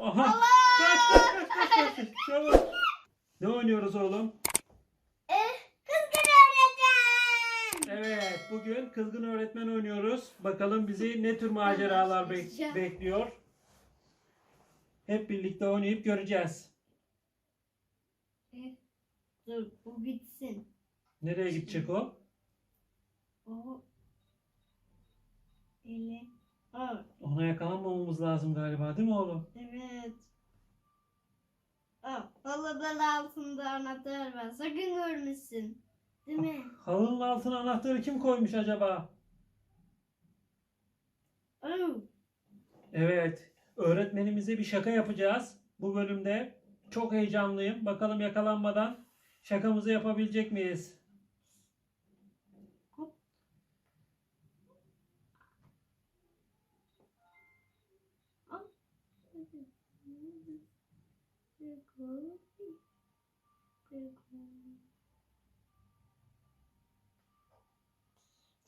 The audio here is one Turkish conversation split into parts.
Aha. Kaç kaç kaç kaç kaç. Çabuk. Ne oynuyoruz oğlum? Eh, Kızgın öğretmen. Evet, bugün kızgın öğretmen oynuyoruz. Bakalım bizi ne tür maceralar bek- bekliyor. Hep birlikte oynayıp göreceğiz. Eh, Dur bu bitsin. Nereye gidecek o? O ele. Aa, Ona yakalanmamamız lazım galiba değil mi oğlum? evet. Aa, Dolabın altında anahtar var. Sakın görmesin. Değil mi? Halının altına anahtarı kim koymuş acaba? Oh. Evet, öğretmenimize bir şaka yapacağız bu bölümde. Çok heyecanlıyım. Bakalım yakalanmadan şakamızı yapabilecek miyiz?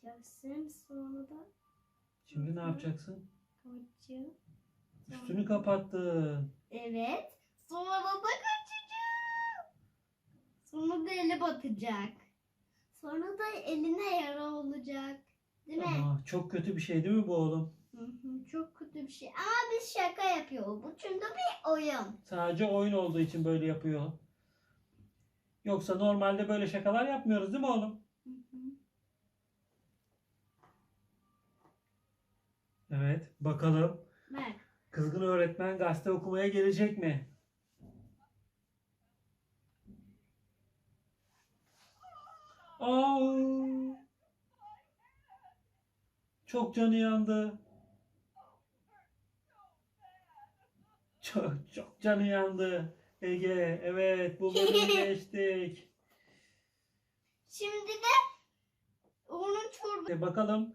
Yapacaksın sonra da Şimdi ne yapacaksın? kapatacağım. Üstünü kapattın. Evet. Sonra da kaçacağım. Sonra da eli batacak. Sonra da eline yara olacak. Değil mi? Aa, çok kötü bir şey değil mi bu oğlum? Hı hı, çok kötü bir şey. Ama biz şaka yapıyoruz. Bu çünkü bir oyun. Sadece oyun olduğu için böyle yapıyor. Yoksa normalde böyle şakalar yapmıyoruz değil mi oğlum? Hı hı. Evet, bakalım. Bak. Kızgın öğretmen gazete okumaya gelecek mi? Aa! Çok canı yandı. Çok çok canı yandı. Ege, evet bu bölümü geçtik. Şimdi de onun çorba. E, bakalım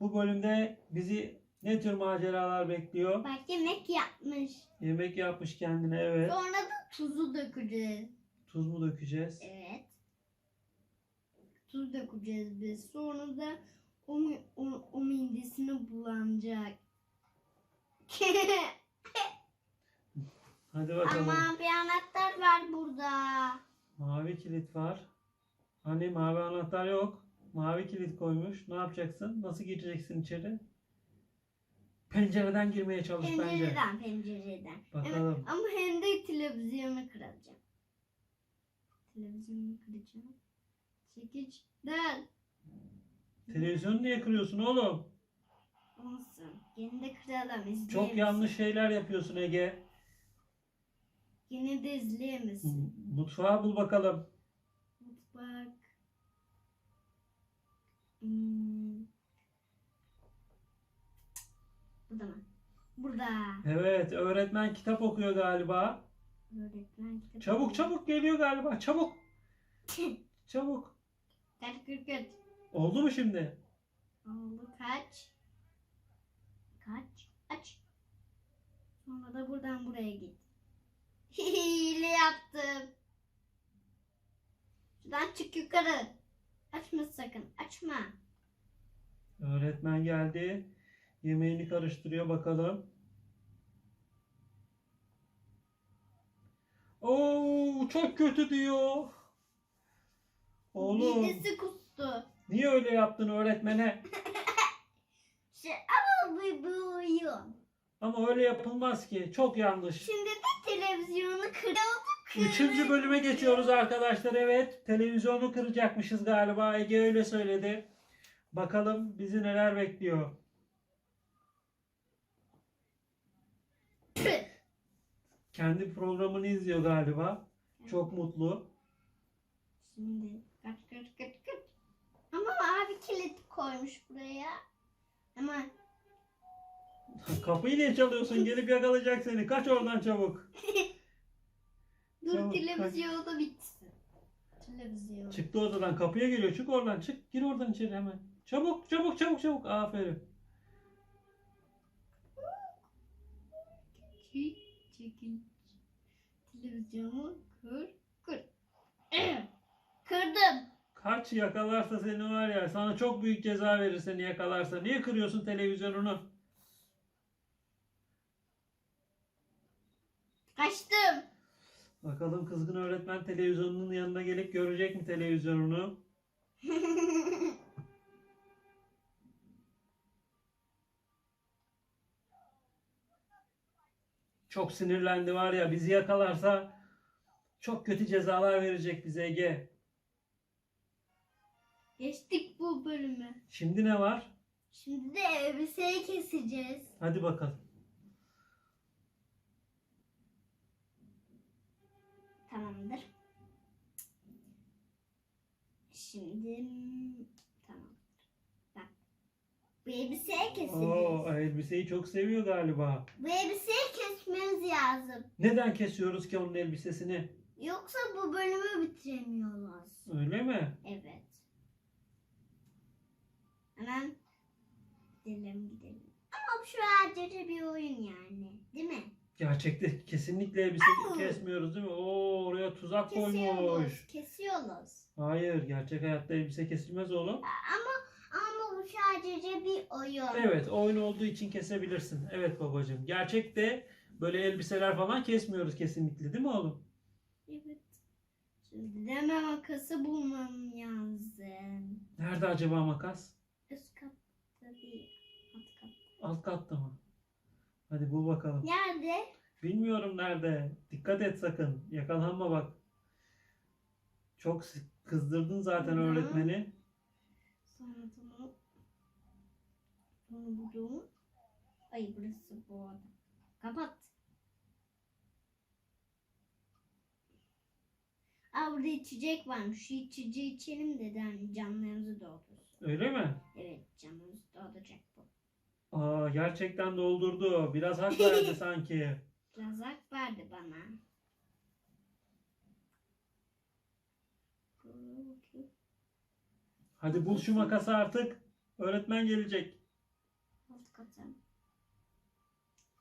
bu bölümde bizi ne tür maceralar bekliyor? Bak yemek yapmış. Yemek yapmış kendine evet. Sonra da tuzu dökeceğiz. Tuz mu dökeceğiz? Evet. Tuz dökeceğiz biz. Sonra da o, o, o mindisini bulanacak. Hadi bakalım. Ama bir anahtar var burada. Mavi kilit var. Hani mavi anahtar yok. Mavi kilit koymuş. Ne yapacaksın? Nasıl gireceksin içeri? Pencereden girmeye çalış bence. Pencereden pencereden. Bakalım. Evet, ama hem de televizyonu kıracağım. Televizyonu kıracağım. Çekiç. Dön. Televizyonu niye kırıyorsun oğlum? Olsun. Yine de kıralım. Çok yanlış şeyler yapıyorsun Ege. Yine de izleyemesin. Mutfağı bul bakalım. Mutfak. Hmm. Burada mı? Burada. Evet, öğretmen kitap okuyor galiba. Öğretmen kitabı. Çabuk çabuk geliyor galiba. Çabuk. Çabuk. Kaç kırk kaç. Oldu mu şimdi? Oldu kaç. Kaç. Aç. Sonra da buradan buraya git. Hile yaptım. Şuradan çık yukarı. Açma sakın. Açma. Öğretmen geldi. Yemeğini karıştırıyor bakalım. Oo çok kötü diyor. Oğlum Midesi kustu. niye öyle yaptın öğretmene? Şey, ama bu, bu oyun. Ama öyle yapılmaz ki. Çok yanlış. Şimdi de televizyonu kırıldı. Üçüncü bölüme geçiyoruz arkadaşlar. Evet televizyonu kıracakmışız galiba. Ege öyle söyledi. Bakalım bizi neler bekliyor. Kendi programını izliyor galiba. Çok mutlu. Şimdi kaç kaç kaç kaç. Ama abi kilit koymuş buraya. Ama Kapıyı niye çalıyorsun? Gelip yakalayacak seni. Kaç oradan çabuk. dur Tamam, televizyonu da bitsin. Televizyon. Çıktı odadan. Kapıya geliyor. Çık oradan. Çık. Gir oradan içeri hemen. Çabuk çabuk çabuk çabuk. Aferin. Çek, çekil. Televizyonu kır, kır. Kırdım. Kaç yakalarsa seni var ya. Sana çok büyük ceza verir seni yakalarsa. Niye kırıyorsun televizyonunu? Kaçtım. Bakalım kızgın öğretmen televizyonunun yanına gelip görecek mi televizyonunu? Çok sinirlendi var ya bizi yakalarsa çok kötü cezalar verecek bize Ege. Geçtik bu bölümü. Şimdi ne var? Şimdi de elbiseyi keseceğiz. Hadi bakalım. Tamamdır. Şimdi tamam. Bak. Bu elbiseyi keseceğiz. Oo, elbiseyi çok seviyor galiba. Bu elbiseyi kesmemiz lazım. Neden kesiyoruz ki onun elbisesini? Yoksa bu bölümü bitiremiyoruz. Öyle mi? Evet. Hemen gidelim gidelim. Ama şu sadece bir oyun yani. Değil mi? Gerçekte kesinlikle elbise kesmiyoruz değil mi? Oo oraya tuzak koymuş. Kesiyoruz. Kesiyoruz. Hayır, gerçek hayatta elbise kesilmez oğlum. Ama ama bu sadece bir oyun. Evet, oyun olduğu için kesebilirsin. Evet babacığım. Gerçekte böyle elbiseler falan kesmiyoruz kesinlikle değil mi oğlum? Evet. Şimdi deme makası bulmam lazım. Nerede acaba makas? Üst katta değil. Alt katta. Alt katta mı? Hadi bul bakalım. Nerede? Bilmiyorum nerede. Dikkat et sakın. Yakalanma bak. Çok kızdırdın zaten Hı öğretmeni. Sonra tamam. Bunu buldum. Ay burası bu arada. Kapat. Aa burada içecek varmış. Şu içeceği içelim de yani canlarımızı doldursun. Öyle mi? Evet canımızı dolduracak. Aa gerçekten doldurdu. Biraz hak verdi sanki. Biraz hak verdi bana. Hadi bul şu makası artık. Öğretmen gelecek. Alt kata.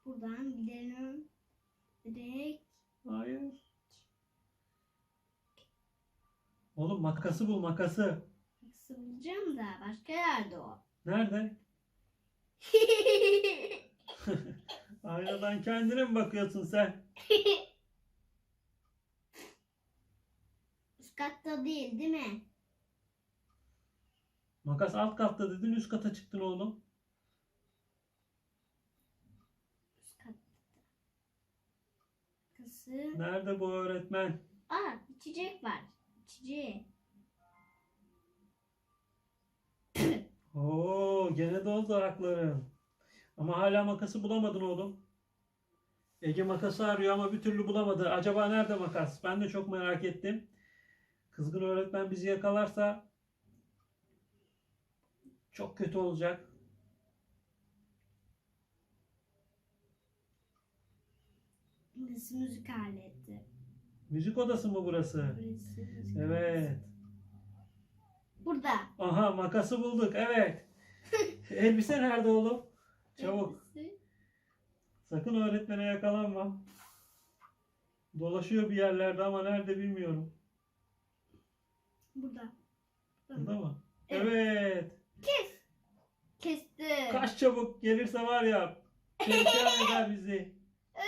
Buradan gidelim. Direkt Hayır. Oğlum makası bul makası. sıvıracağım da başka yerde o. Nerede? Aynadan kendine mi bakıyorsun sen? Üst katta değil değil mi? Makas alt katta dedin üst kata çıktın oğlum. Üst katta. Kası. Nerede bu öğretmen? Aa içecek var. İçeceği. Oo gene doldu ayakların. Ama hala makası bulamadın oğlum. Ege makası arıyor ama bir türlü bulamadı. Acaba nerede makas? Ben de çok merak ettim. Kızgın öğretmen bizi yakalarsa çok kötü olacak. Burası müzik aleti. Müzik odası mı burası? Burası müzik Evet. Burada. Aha makası bulduk. Evet. Elbise nerede oğlum? Çabuk. Elbise. Sakın öğretmene yakalanma. Dolaşıyor bir yerlerde ama nerede bilmiyorum. Burada. Burada mı? Evet. Kes. Kesti. Kaç çabuk gelirse var ya. Perişan eder bizi. Ee,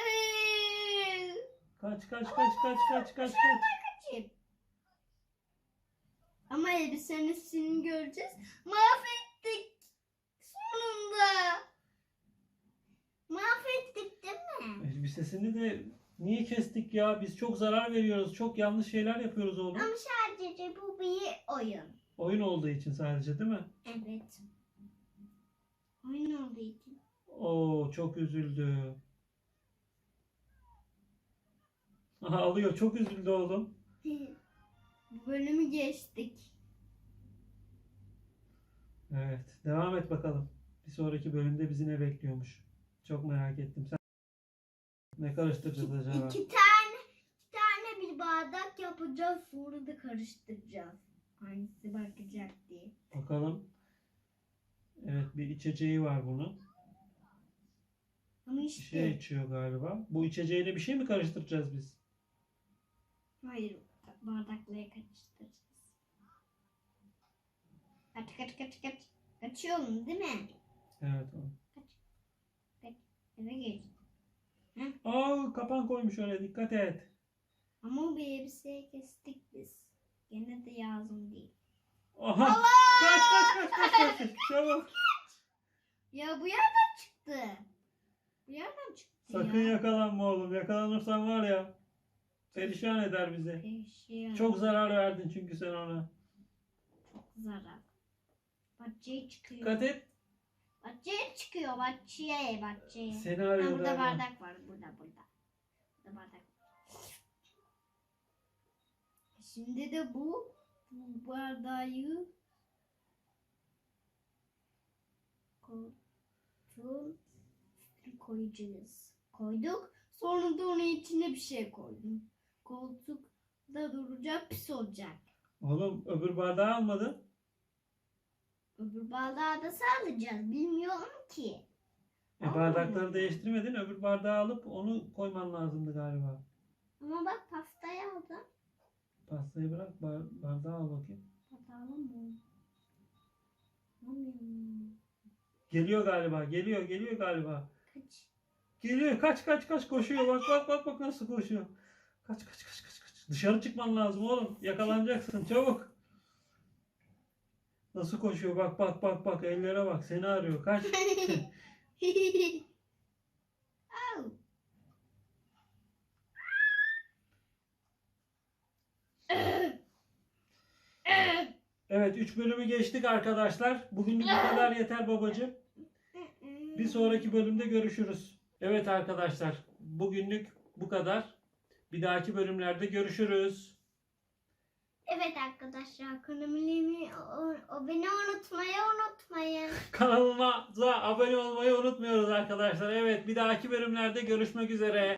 Kaç kaç kaç kaç kaç kaç kaç. kaçayım. Ama elbisenin üstünü göreceğiz. Mahvettik. Sonunda. Mahvettik değil mi? Elbisesini de niye kestik ya? Biz çok zarar veriyoruz. Çok yanlış şeyler yapıyoruz oğlum. Ama sadece bu bir oyun. Oyun olduğu için sadece değil mi? Evet. Oyun olduğu için. Oo çok üzüldü. Aha alıyor. Çok üzüldü oğlum. Bu bölümü geçtik. Evet. Devam et bakalım. Bir sonraki bölümde bizi ne bekliyormuş. Çok merak ettim. Sen ne karıştıracağız acaba? İki tane, iki tane bir bardak yapacağız. Sonra da karıştıracağız. Hangisi bakacak diye. Bakalım. Evet bir içeceği var bunun. Ama Bir işte. şey içiyor galiba. Bu içeceğiyle bir şey mi karıştıracağız biz? Hayır. Bardakları karıştıracağız. Kaç kaç kaç kaç. Kaçıyorum değil mi? Evet. o. Eve geç. Aa kapan koymuş oraya dikkat et. Ama bir elbiseyi kestik biz. Gene de lazım değil. Aha. Kaç kaç kaç kaç kaç. Çabuk. Ya bu yerden çıktı. Bu yerden çıktı Sakın ya. yakalanma oğlum. Yakalanırsan var ya. Perişan eder bizi. Perişan. Çok zarar verdin çünkü sen ona. Çok zarar. Bahçeye çıkıyor. Dikkat et. Bahçeye çıkıyor. Bahçeye. Bahçeye. Seni Ha, burada bardak var. Burada burada. Burada bardak. Şimdi de bu, bu bardağı koltuğun koyacağız. Koyduk. Sonra da onun içine bir şey koydum. Koltuk da duracak pis olacak. Oğlum öbür bardağı almadın. Öbür bardağı da sağlayacağız. Bilmiyorum ki. E, bardakları değiştirmedin. Öbür bardağı alıp onu koyman lazımdı galiba. Ama bak pastayı aldım. Pastayı bırak bar- bardağı al bakayım. Hatalım mı? Alamıyorum. Geliyor galiba. Geliyor geliyor galiba. Kaç. Geliyor kaç kaç kaç koşuyor. Bak bak bak bak nasıl koşuyor. Kaç kaç kaç kaç kaç. Dışarı çıkman lazım oğlum. Yakalanacaksın çabuk. Nasıl koşuyor bak bak bak bak ellere bak seni arıyor kaç. Evet 3 bölümü geçtik arkadaşlar. Bugünlük bu kadar yeter babacığım. Bir sonraki bölümde görüşürüz. Evet arkadaşlar bugünlük bu kadar. Bir dahaki bölümlerde görüşürüz. Evet arkadaşlar kanalıma abone unutmayı unutmayın. Kanalımıza abone olmayı unutmuyoruz arkadaşlar. Evet bir dahaki bölümlerde görüşmek üzere.